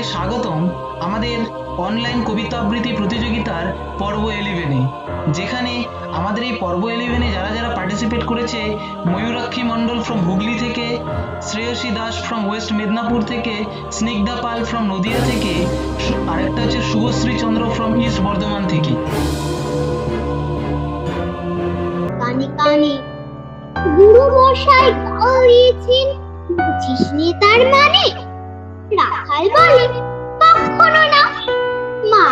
সবাইকে স্বাগতম আমাদের অনলাইন কবিতা আবৃত্তি প্রতিযোগিতার পর্ব ইলেভেনে যেখানে আমাদের এই পর্ব ইলেভেনে যারা যারা পার্টিসিপেট করেছে, ময়ূরাক্ষী মণ্ডল ফ্রম হুগলি থেকে, শ্রেয়সী দাস ফ্রম ওয়েস্ট মেদিনীপুর থেকে, স্নিগ্ধা পাল ফ্রম নদিয়া থেকে, আরেকটা হচ্ছে শুভশ্রী চন্দ্র ফ্রম ইস্ট বর্ধমান থেকে। কানে কানে গুরু মশাই গাওয়াইছেন বুঝিস তার মানে? রাখাল বলে, কখনো না। মা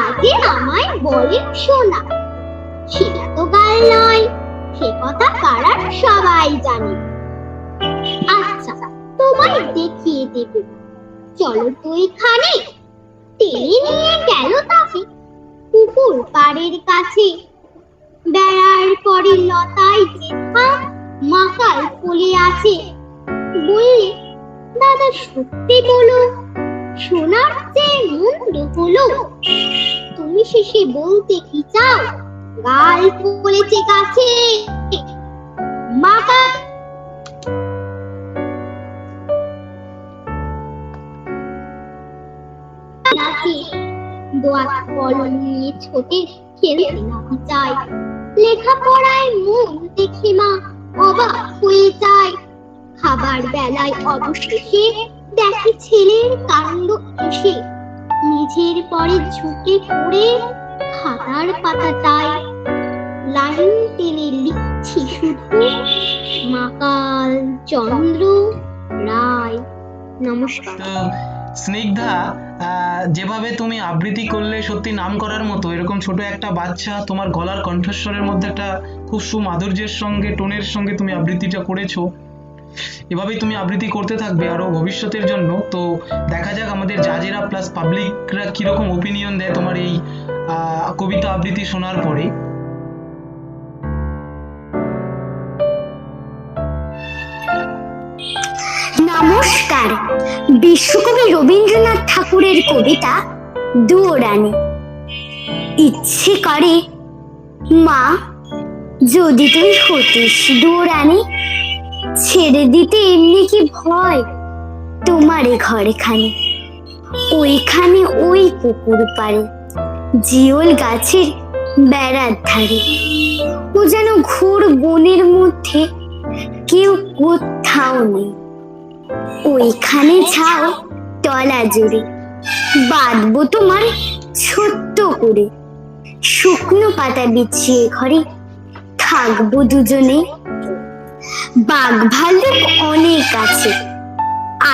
আমায় বলে, শোনা, সেটা তো গাল নয়, সে কথা পাড়ার সবাই জানে। আচ্ছা তোমায় দেখিয়ে দেব। চলো তো এখানে, টেনে নিয়ে গেল তাকে পুকুর পাড়ের কাছে। বেড়ার পরে লতায় জেঠা মাকাল ফুলে আছে, বললে, দাদা সত্যি বলো শোনার যে মন্দ হলো তুমি শেষে বলতে কি চাও? গাল গাছে মাকাল নাচে দোয়াত কলম নিয়ে ছোটে খেলতে না চায়। লেখাপড়ায় মন দেখে মা অবাক হয়ে যায়। খাবার বেলায় অবশেষে দেখে ছেলের কাণ্ড এসে নিজের পরে ঝুঁকে পড়ে খাতার পাতাটায় লাইন টেনে লিখছি শুধু, মাকাল চন্দ্র রায়। নমস্কার। স্নিগ্ধা যেভাবে তুমি আবৃত্তি করলে সত্যি নাম করার মতো, এরকম ছোট একটা বাচ্চা তোমার গলার কণ্ঠস্বরের মধ্যে একটা খুব সুমাধুর্যের সঙ্গে, টোনের সঙ্গে তুমি আবৃত্তিটা করেছ এভাবেই তুমি আবৃত্তি করতে থাকবে আরও ভবিষ্যতের জন্য। তো দেখা যাক আমাদের জাজেরা প্লাস পাবলিকরা কীরকম ওপিনিয়ন দেয় তোমার এই কবিতা আবৃত্তি শোনার পরে। নমস্কার। বিশ্বকবি রবীন্দ্রনাথ ঠাকুরের কবিতা দুয়োরানি। ইচ্ছে করে, মা, যদি তুই হতিস দুয়োরানি ছেড়ে দিতে এমনি কি ভয়? তোমারে ঘরেখানে, ওইখানে ওই পুকুর পারে জিওল গাছের বেড়ার ধারে। ও যেন ঘোর বনের মধ্যে কেউ কোথাও নেই। ওইখানে ছাও তলা জুড়ে, বাঁধবো তোমার ছোট্ট করে। শুকনো পাতা বিছিয়ে ঘরে থাকব দুজনে। বাঘ ভাল্লুক অনেক আছে।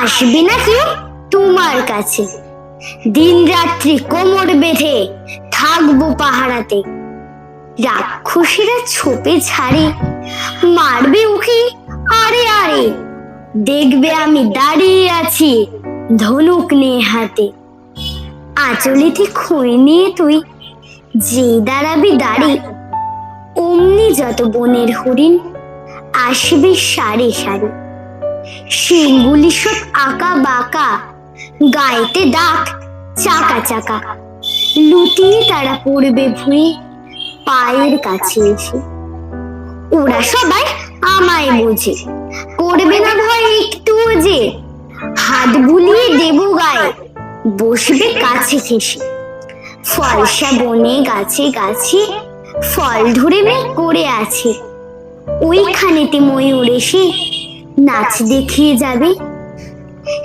আসবে না কেউ? তোমার কাছে। দিন রাত্রি কোমর বেঁধে থাকব পাহারাতে। রাক্ষসীরা ছোপে ছাড়ে মারবে ওকে আরে আরে। দেখবে আমি দাঁড়িয়ে আছি ধনুক নিয়ে হাতে। আঁচলিতে খই নিয়ে তুই যে দাঁড়াবি দাঁড়ি। অমনি যত বনের হরিণ আসবে সারি সারি। শিংগুলি সব আঁকা বাঁকা, গায়েতে দাগ, চাকা চাকা। লুটিয়ে তারা পড়বে ভুঁয়ে পায়ের কাছে এসে। ওরা সবাই আমায় বোঝে, করবে না ভয় একটু যে। হাত বুলিয়ে দেব গায়ে, বসবে কাছে ঘেসে ফলসা বনে গাছে গাছে, ফল ধরে মে করে আছে। ওইখানেতে ময়ূর এসে নাচ দেখিয়ে যাবে।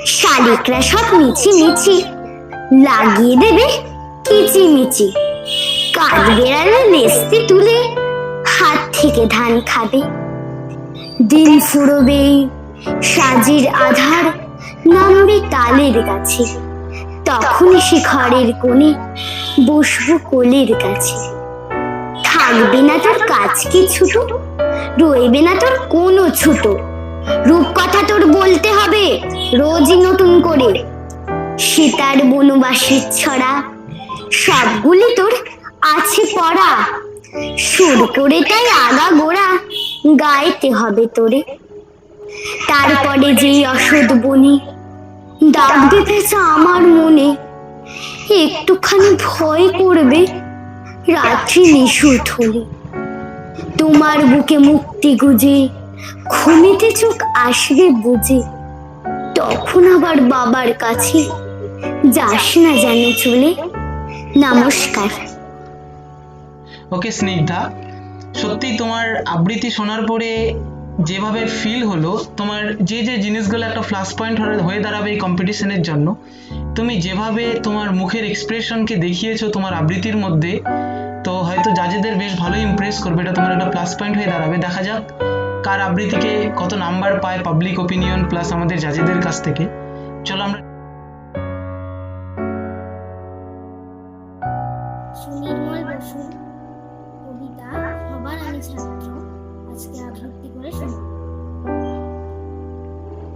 শালিকরা সব মিছি মিছি লাগিয়ে দেবে কিচি মিচি। লেস্তে তুলে হাত থেকে ধান খাবে। দিন ফুরবে সাজির আধার নামবে তালের গাছে। তখনই সে ঘরের কোণে বসবো কোলের কাছে থাকবে না তার কাজ কি ছুটো? রইবে না তোর কোনো ছুটো রূপকথা তোর বলতে হবে রোজই নতুন করে। সীতার বনবাসের ছড়া, সবগুলি তোর আছে পড়া। সুর করে তাই আগা গোড়া গাইতে হবে তোরে। তারপরে যেই অসৎ বনি দাগ দিতেছে আমার মনে, একটুখানি ভয় করবে রাত্রি নিশুত হলে তোমার বুকে মুক্তি গুজে ঘুমিতে চোখ আসবে বুঝে। তখন আবার বাবার কাছে যাস না যেন চলে। নমস্কার। ওকে, স্নিগ্ধা, সত্যি তোমার আবৃত্তি শোনার পরে যেভাবে ফিল হলো, তোমার যে যে জিনিসগুলো একটা প্লাস পয়েন্ট হয়ে দাঁড়াবে এই কম্পিটিশনের জন্য, তুমি যেভাবে তোমার মুখের এক্সপ্রেশনকে দেখিয়েছো তোমার আবৃত্তির মধ্যে তো হয়তো জাজেদের বেশ ভালো ইমপ্রেস করবে, এটা তোমার একটা প্লাস পয়েন্ট হয়ে দাঁড়াবে। দেখা যাক কার আবৃত্তিকে কত নাম্বার পায় পাবলিক ওপিনিয়ন প্লাস আমাদের জাজেদের কাছ থেকে। চলো আমরা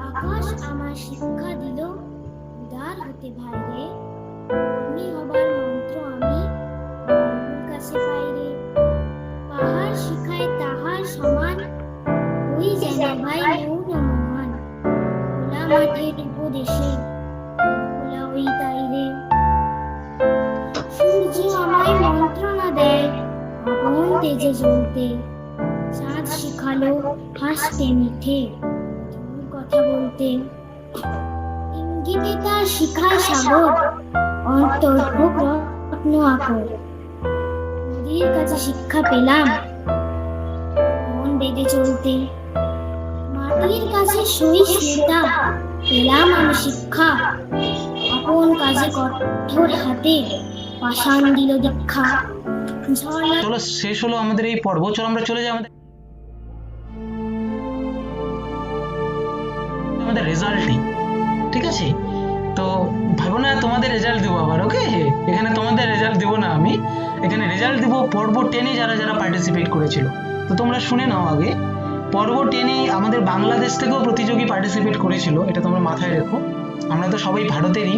আকাশ আমার শিক্ষা দিল, উদার হতে ভাইরে সাগর অন্তর আকর নদীর কাছে শিক্ষা পেলাম মন বেঁধে চলতে মাটির কাছে সহিষ্ণুতা পেলাম আমি শিক্ষা। আপন কাজে কঠোর হাতে পাষাণ দিল দীক্ষা। চলো, শেষ হলো আমাদের এই পর্ব। চলো, আমরা চলে যাই আমাদের আমাদের রেজাল্টই ঠিক আছে? তো ভাবো না, তোমাদের রেজাল্ট দেবো আবার ওকে এখানে তোমাদের রেজাল্ট দেবো না আমি। এখানে রেজাল্ট দেবো পর্ব টেনে যারা যারা পার্টিসিপেট করেছিল। তো তোমরা শুনে নাও আগে। পর্ব টেনে আমাদের বাংলাদেশ থেকেও প্রতিযোগী পার্টিসিপেট করেছিল, এটা তোমরা মাথায় রেখো। আমরা তো সবাই ভারতেরই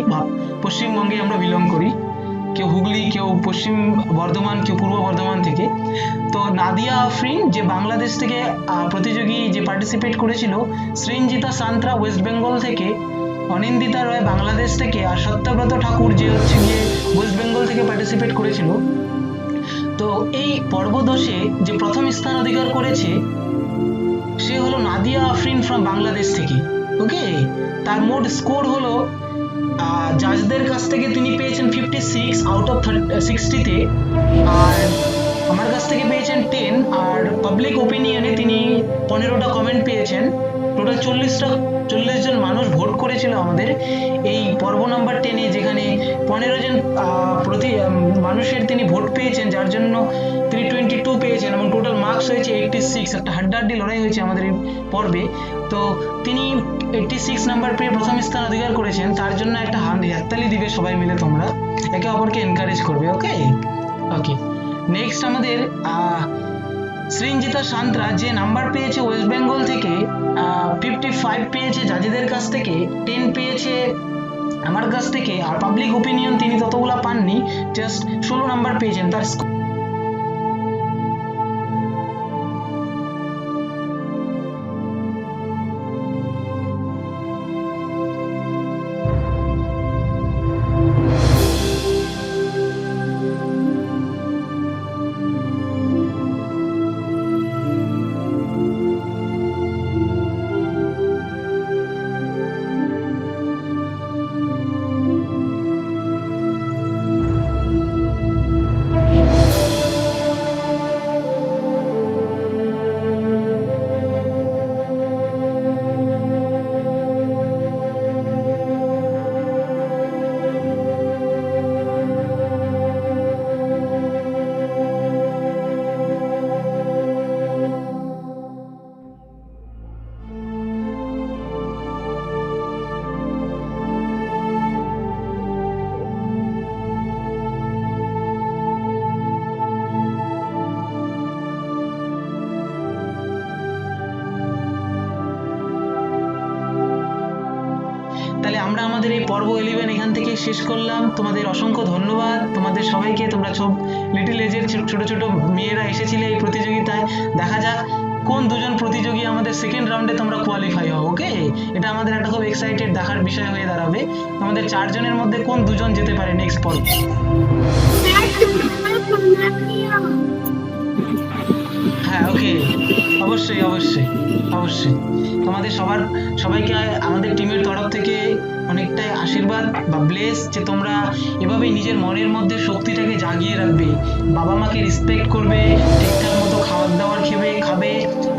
পশ্চিমবঙ্গে আমরা বিলং করি। কেউ হুগলি, কেউ পশ্চিম বর্ধমান, কেউ পূর্ব বর্ধমান থেকে। তো নাদিয়া আফরিন, যে বাংলাদেশ থেকে প্রতিযোগী যে পার্টিসিপেট করেছিল, সৃঞ্জিতা সান্ত্রা ওয়েস্ট বেঙ্গল থেকে, অনিন্দিতা রয় বাংলাদেশ থেকে, আর সত্যব্রত ঠাকুর যে হচ্ছে গিয়ে ওয়েস্ট বেঙ্গল থেকে পার্টিসিপেট করেছিল। তো এই পর্ব দশে যে প্রথম স্থান অধিকার করেছে সে হলো নাদিয়া আফরিন ফ্রম বাংলাদেশ থেকে ওকে তার মোট স্কোর হলো জাজদের কাছ থেকে তিনি পেয়েছেন ফিফটি সিক্স আউট অফ সিক্সটিতে আর আমার কাছ থেকে পেয়েছেন টেন আর পাবলিক ওপিনিয়নে তিনি পনেরোটা কমেন্ট পেয়েছেন। টোটাল চল্লিশটা, চল্লিশ জন মানুষ ভোট করেছিল আমাদের। এই পর্ব নাম্বার টেনে যেখানে পনেরো জন প্রতি মানুষের তিনি ভোট পেয়েছেন, যার জন্য তিনি টোয়েন্টি টু পেয়েছেন এবং টোটাল মার্কস হয়েছে এইটটি সিক্স একটা হাড্ডাহাড্ডি লড়াই হয়েছে আমাদের এই পর্বে। তো তিনি এইটটি সিক্স নাম্বার পেয়ে প্রথম স্থান অধিকার করেছেন। তার জন্য একটা হাত হাততালি দিবে সবাই মিলে তোমরা। একে অপরকে এনকারেজ করবে ওকে ওকে নেক্সট আমাদের সৃঞ্জিতা সান্ত্রা যে নাম্বার পেয়েছে ওয়েস্ট বেঙ্গল থেকে ফিফটি ফাইভ পেয়েছে জাজিদের কাছ থেকে টেন পেয়েছে আমার কাছ থেকে, আর পাবলিক ওপিনিয়ন তিনি ততগুলা পাননি জাস্ট ষোলো নাম্বার পেয়েছেন, তার আমাদের এই পর্ব ইলেভেন এখান থেকে শেষ করলাম। তোমাদের অসংখ্য ধন্যবাদ। তোমাদের সবাইকে তোমরা সব লিটিল এজের ছোট ছোট মেয়েরা এসেছিলে এই প্রতিযোগিতায়। দেখা যাক কোন দুজন প্রতিযোগী আমাদের সেকেন্ড রাউন্ডে তোমরা কোয়ালিফাই হও ওকে এটা আমাদের একটা খুব এক্সাইটেড দেখার বিষয় হয়ে দাঁড়াবে। আমাদের চারজনের মধ্যে কোন দুজন যেতে পারে নেক্সট পর্ব? হ্যাঁ ওকে অবশ্যই অবশ্যই অবশ্যই। তোমাদের সবার সবাইকে আমাদের টিমের তরফ থেকে অনেকটাই আশীর্বাদ বা ব্লেস যে তোমরা এভাবেই নিজের মনের মধ্যে শক্তিটাকে জাগিয়ে রাখবে। বাবা মাকে রেসপেক্ট করবে ঠিকঠাক মতো খাবার দাবার খেবে খাবে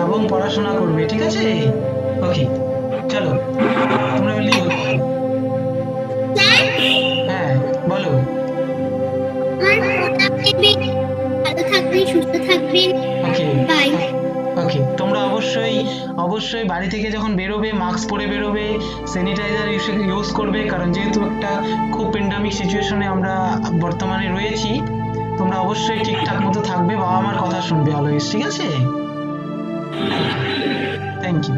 এবং পড়াশোনা করবে ঠিক আছে? ওকে চলো তোমরা লিভ হ্যাঁ বলো। আমার ভালো থাকবেন সুস্থ থাকবেন ওকে অবশ্যই বাড়ি থেকে যখন বেরোবে মাস্ক পরে বেরোবে স্যানিটাইজার ইউজ করবে। কারণ যেহেতু একটা খুব পেন্ডামিক সিচুয়েশনে আমরা বর্তমানে রয়েছি, তোমরা অবশ্যই ঠিকঠাক মতো থাকবে, বাবা মার কথা শুনবে অলওয়েজ ঠিক আছে? Thank you